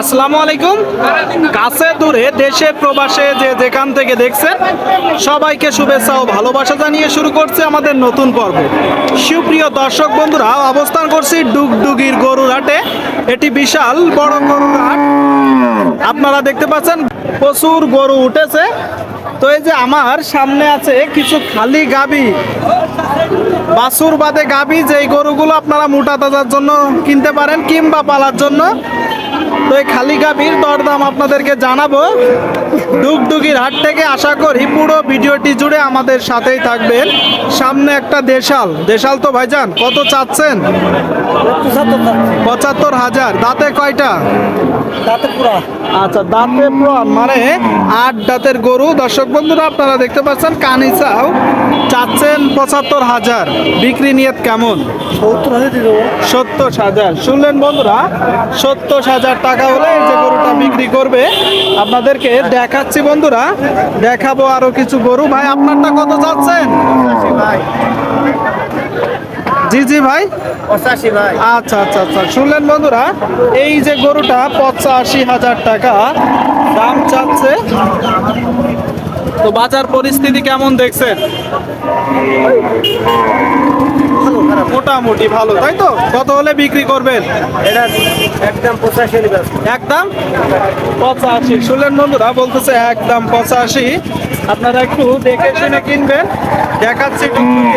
আসসালামু আলাইকুম। কাছে দূরে, দেশে, প্রবাসে যে যেখান থেকে দেখছেন, সবাইকে শুভেচ্ছা ও ভালোবাসা জানিয়ে শুরু করছে আমাদের নতুন পর্ব। সুপ্রিয় দর্শক বন্ধুরা, অবস্থান করছি ডুগডুগির গরুর হাটে। এটি বিশাল বড় গরুর আপনারা দেখতে পাচ্ছেন, প্রচুর গরু উঠেছে। তো এই যে আমার সামনে আছে কিছু খালি গাবি। বাসুর বাদে গাভী যেই গরুগুলো আপনারা মোটা তাজার জন্য কিনতে পারেন কিংবা পালার জন্য। তো এই খালি গাভীর দরদাম আপনাদেরকে জানাব। ডুগডুগির হাট থেকে আশা করি পুরো ভিডিওটি জুড়ে আমাদের সাথেই থাকবেন। সামনে একটা দেশাল। দেশাল তো ভাইজান কত চাচ্ছেন? পঁচাত্তর হাজার। দাঁতে কয়টা? আচ্ছা দাঁতে প্রণ মানে আট দাঁতের গরু। দর্শক বন্ধুরা আপনারা দেখতে পাচ্ছেন কানিসাও। চাচ্ছেন পঁচাত্তর হাজার। বিক্রি নিয়ত কেমন? সত্তর হাজার শুনলেন বন্ধুরা সত্তর হাজার টাকা হলে এই যে গরুটা বিক্রি করবে আপনাদেরকে দেখাচ্ছি বন্ধুরা দেখাবো আরও কিছু গরু। ভাই আপনারটা কত চাচ্ছেন? জি জি ভাই। পঁচাশি ভাই। আচ্ছা আচ্ছা আচ্ছা। শুনলেন বন্ধুরা এই যে গরুটা পঁচাশি হাজার টাকা দাম তো বাজার পরিস্থিতি কেমন দেখছেন? মোটামুটি ভালো তাই তো? কত হলে বিক্রি করবেন? এটা একদম পঁচাশি একদম? পঁচাশি। শুনলেন বন্ধুরা বলতেছে একদম পঁচাশি। আপনারা একটু দেখে শুনে কিনবেন। দেখাচ্ছি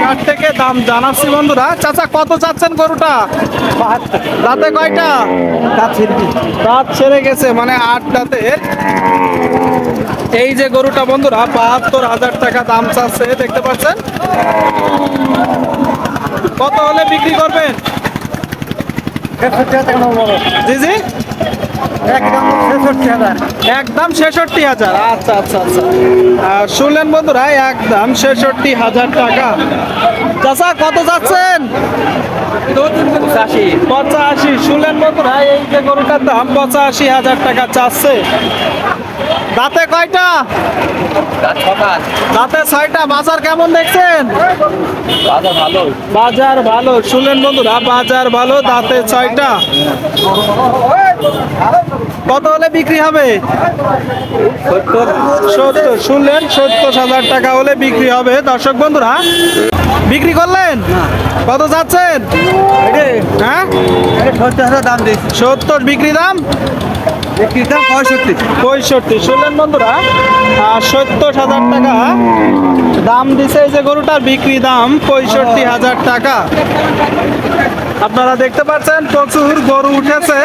হাট থেকে দাম জানাচ্ছি বন্ধুরা। চাচা কত চাচ্ছেন গরুটা? রাতে কয়টা? রাত ছেড়ে গেছে মানে আট দাঁতের এই যে গরুটা বন্ধুরা বাহাত্তর হাজার টাকা দাম চাচ্ছে দেখতে পাচ্ছেন? কত হলে বিক্রি করবেন? জি জি। একদম ছেষট্টি হাজার। আচ্ছা আচ্ছা আচ্ছা। শুনলেন বন্ধুরা, একদম ছেষট্টি হাজার টাকা। চাচা, কত যাচ্ছেন? পঁচাশি। শুনলেন বন্ধুরা, এই যে গরুটার দাম পঁচাশি হাজার টাকা চাচ্ছে। দাঁতে কয়টা? দাঁতে ছয়টা। বাজার কেমন দেখছেন? বাজার ভালো। বাজার ভালো। শুনলেন বন্ধুরা বাজার ভালো দাঁতে ছয়টা। কত হলে বিক্রি হবে? সত্তর শুনলেন সত্তর হাজার টাকা হলে বিক্রি হবে। দর্শক বন্ধুরা বিক্রি করলেন? কত যাচ্ছেন? হ্যাঁ? সত্তর বিক্রি দাম? বিক্রির দাম পঁয়ষট্টি। পঁয়ষট্টি। শুনলেন বন্ধুরা সত্তর হাজার টাকা। দাম দিছে যে গরুটার, বিক্রি দাম পঁয়ষট্টি হাজার টাকা। আপনারা দেখতে পাচ্ছেন, প্রচুর গরু উঠেছে।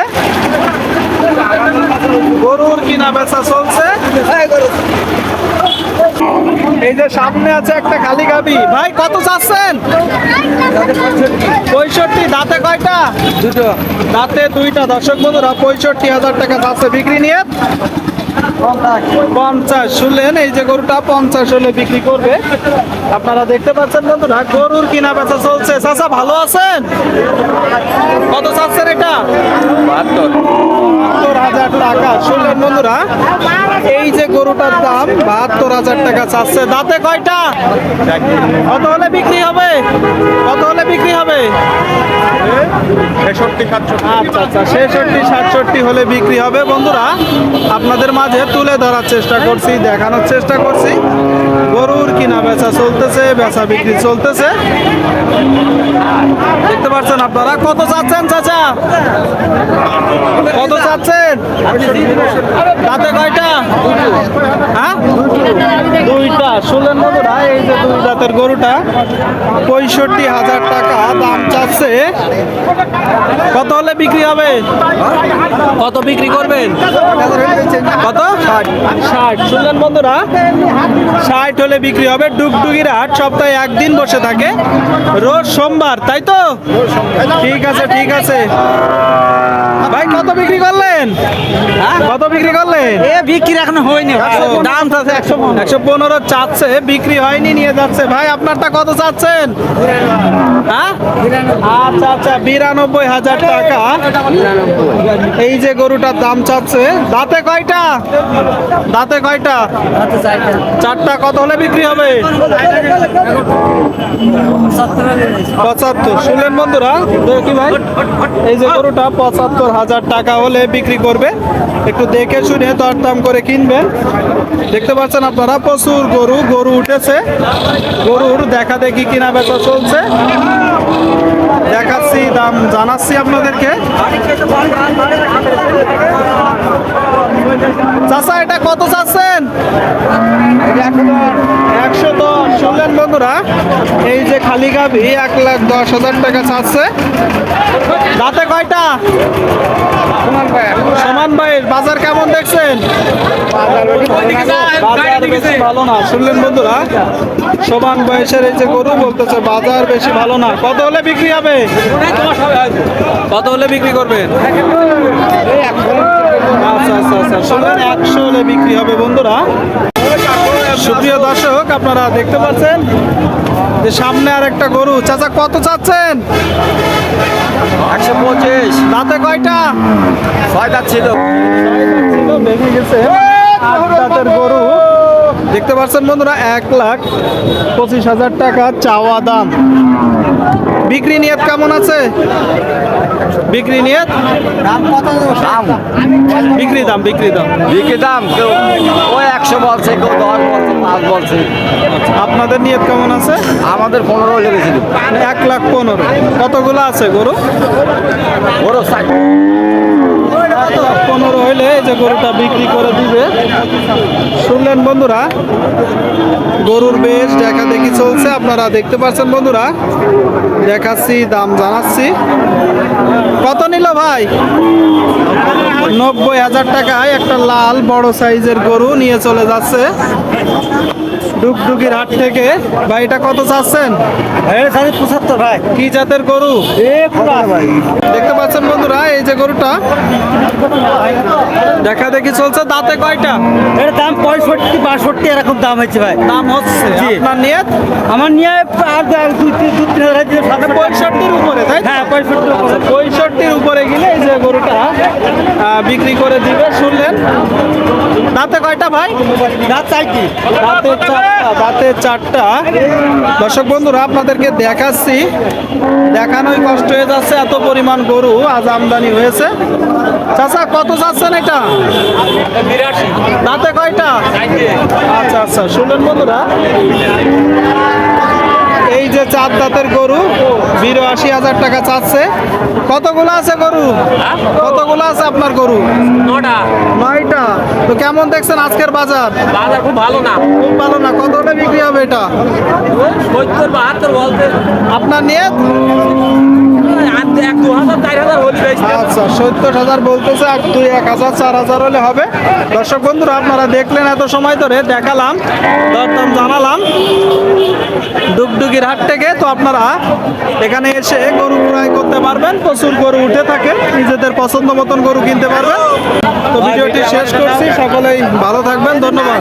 গরুর কিনা বেচা চলছে। এই যে সামনে আছে একটা খালি গাবি। ভাই কত চাচ্ছেন? পঁয়ষট্টি দাঁতে কয়টা? দুটো। দাঁতে দুইটা। দর্শক বন্ধুরা পঁয়ষট্টি হাজার টাকা চাচ্ছে বিক্রি নিয়ে। পঞ্চাশ। শুনলেন? এই যে গরুটা পঞ্চাশ হলে বিক্রি করবে। আপনারা দেখতে পাচ্ছেন বন্ধুরা গরুর কিনা বেচা চলছে। চাচা ভালো আছেন? কত চাচ্ছেন এটা? বাহাত্তর। বাহাত্তর হাজার টাকা। শুনলেন বন্ধুরা এই যে গরুটার দাম বাহাত্তর হাজার টাকা চাচ্ছে। দাঁতে কয়টা? কত হলে বিক্রি হবে? কত হলে বিক্রি হবে? ছেষট্টি, সাতষট্টি। আচ্ছা আচ্ছা সাতষট্টি হলে বিক্রি হবে। বন্ধুরা, আপনাদের মাঝে তুলে ধরার চেষ্টা করছি, দেখানোর চেষ্টা করছি। গরুর কিনা বেচা চলতেছে, বেচা বিক্রি চলতেছে। দেখতে পাচ্ছেন আপনারা, কত চাচ্ছেন চাচা? কত চাচ্ছেন? তাতে কয়টা? হ্যাঁ? দুইটা। শুনলেন বন্ধুরা, এই যে দুই জাতের গরুটা, পঁয়ষট্টি হাজার টাকা দাম চাচ্ছে। কত হলে বিক্রি হবে? কত বিক্রি করবেন? কত? ষাট। শুনলেন বন্ধুরা ষাট হলে বিক্রি হবে। ডুগডুগির হাট সপ্তাহে একদিন বসে থাকে। রোজ সোমবার তাই তো? ঠিক আছে ঠিক আছে। ভাই কত বিক্রি করলেন? কত বিক্রি করলেন? এ বিক্রি এখনও হয়নি। একশো। দাম আছে একশো পনেরো। একশো পনেরো চাচ্ছে বিক্রি হয়নি নিয়ে যাচ্ছে। ভাই আপনারটা কত চাচ্ছেন? হ্যাঁ? আচ্ছা আচ্ছা বিরানব্বই হাজার টাকা। এই যে গরুটার দাম চাচ্ছে, দাঁতে কয়টা? দাঁতে কয়টা? চারটা, কত হলে বিক্রি হবে? পঁচাত্তর। শুনলেন বন্ধুরা? দেখি ভাই? এই যে গরুটা পঁচাত্তর হাজার টাকা হলে বিক্রি করবে। একটু দেখে শুনে দরদাম করে কিনবেন। দেখতে পাচ্ছেন আপনারা, প্রচুর গরু গরু উঠেছে। গরুর দেখা দেখি কিনা বেচা চলছে। দেখাচ্ছি, দাম জানাচ্ছি আপনাদেরকে। চাচা, এটা কত চাচ্ছেন? একশো দশ। শুনলেন বন্ধুরা, এই যে খালি গাভি এক লাখ দশ হাজার টাকা চাচ্ছে। দাঁতে কয়টা? সমান ভাইয়ের, বাজার কেমন? বাজার বেশি ভালো না। শুনলেন বন্ধুরা? সমান বয়সের এই যে গরু বলতেছে বাজার বেশি ভালো না। কত হলে বিক্রি হবে? কত হলে বিক্রি করবেন? আচ্ছা আচ্ছা আচ্ছা। শুনলেন একশো হলে বিক্রি হবে বন্ধুরা। সুপ্রিয় দর্শক আপনারা দেখতে পাচ্ছেন যে সামনে আর একটা গরু। চাচা কত চাচ্ছেন? একশো পঁচিশ। দাঁতে কয়টা? ছয়টা ছিল। গেছে। দেখতে পাচ্ছেন বন্ধুরা এক লাখ পঁচিশ হাজার টাকা চাওয়া দাম। বিক্রি নিয়ত কেমন আছে? বিক্রি নিয়ত? বিক্রি দাম বিক্রি দাম। বিক্রি দাম কেউ ওই একশো বলছে কেউ দশ বলছে পাঁচ বলছে। আপনাদের নিয়ত কেমন আছে? আমাদের পনেরো লেগেছিল এক লাখ পনেরো। কতগুলো আছে গরু? ওরও ষাট এক লাখ পনেরো হইলে এই যে গরুটা বিক্রি করে দিবে। শুনলেন বন্ধুরা, গরুর বেশ দেখা দেখি চলছে, আপনারা দেখতে পাচ্ছেন বন্ধুরা। দেখাচ্ছি, দাম জানাচ্ছি। কত নিল ভাই? নব্বই হাজার টাকায় একটা লাল বড় সাইজের গরু নিয়ে চলে যাচ্ছে। ডুগডুগির হাট থেকে। ভাই এটা কত চাচ্ছেন? পঁচাত্তর ভাই। কি জাতের গরু? ভাই দেখতে পাচ্ছেন বন্ধুরা এই যে গরুটা। দেখা দেখি চলছে দাঁতে কয়টা? এর দাম পঁয়ষট্টি বাষট্টি এরকম দাম হচ্ছে ভাই। দাম হচ্ছে। আপনার নিয়ত? আমার নিয়ে আর দু তিন দু তিন হাজার পঁয়ষট্টির উপরে তাই হ্যাঁ পঁয়ষট্টি আচ্ছা, পঁয়ষট্টির উপরে গেলে এই যে গরুটা বিক্রি করে দিবে শুনলেন। দাঁতে কয়টা ভাই? দাঁত চাইছি দাঁতে চারটা দাঁতে চারটা। দর্শক বন্ধুরা, আপনাদেরকে দেখাচ্ছি। দেখানোই কষ্ট হয়ে যাচ্ছে, এত পরিমাণ গরু আজ আমদানি হয়েছে। চাচা, কত চাচ্ছেন এটা? দাঁতে কয়টা? আচ্ছা আচ্ছা শুনলেন বন্ধুরা। যে চার দাঁতের গরু বিরাশি হাজার টাকা চাচ্ছে। কতগুলো আছে গরু? কতগুলো আছে আপনার গরু? নটা নয়টা। তো কেমন দেখছেন আজকের বাজার? বাজার খুব ভালো না। খুব ভালো না। কতটা বিক্রি হবে এটা? সত্তর বাহাত্তর বলতে। আপনার নিয়ে আচ্ছা সত্তর হাজার বলতেছে, এক হবে। দর্শক বন্ধুরা, আপনারা দেখলেন এত সময় ধরে, দেখালাম, দরদাম জানালাম, ডুগডুগির হাট থেকে। তো আপনারা এখানে এসে গরু ক্রয় করতে পারবেন, প্রচুর গরু উঠে থাকে, নিজেদের পছন্দ মতন গরু কিনতে পারবেন। তো ভিডিওটি শেষ করছি, সকলেই ভালো থাকবেন, ধন্যবাদ।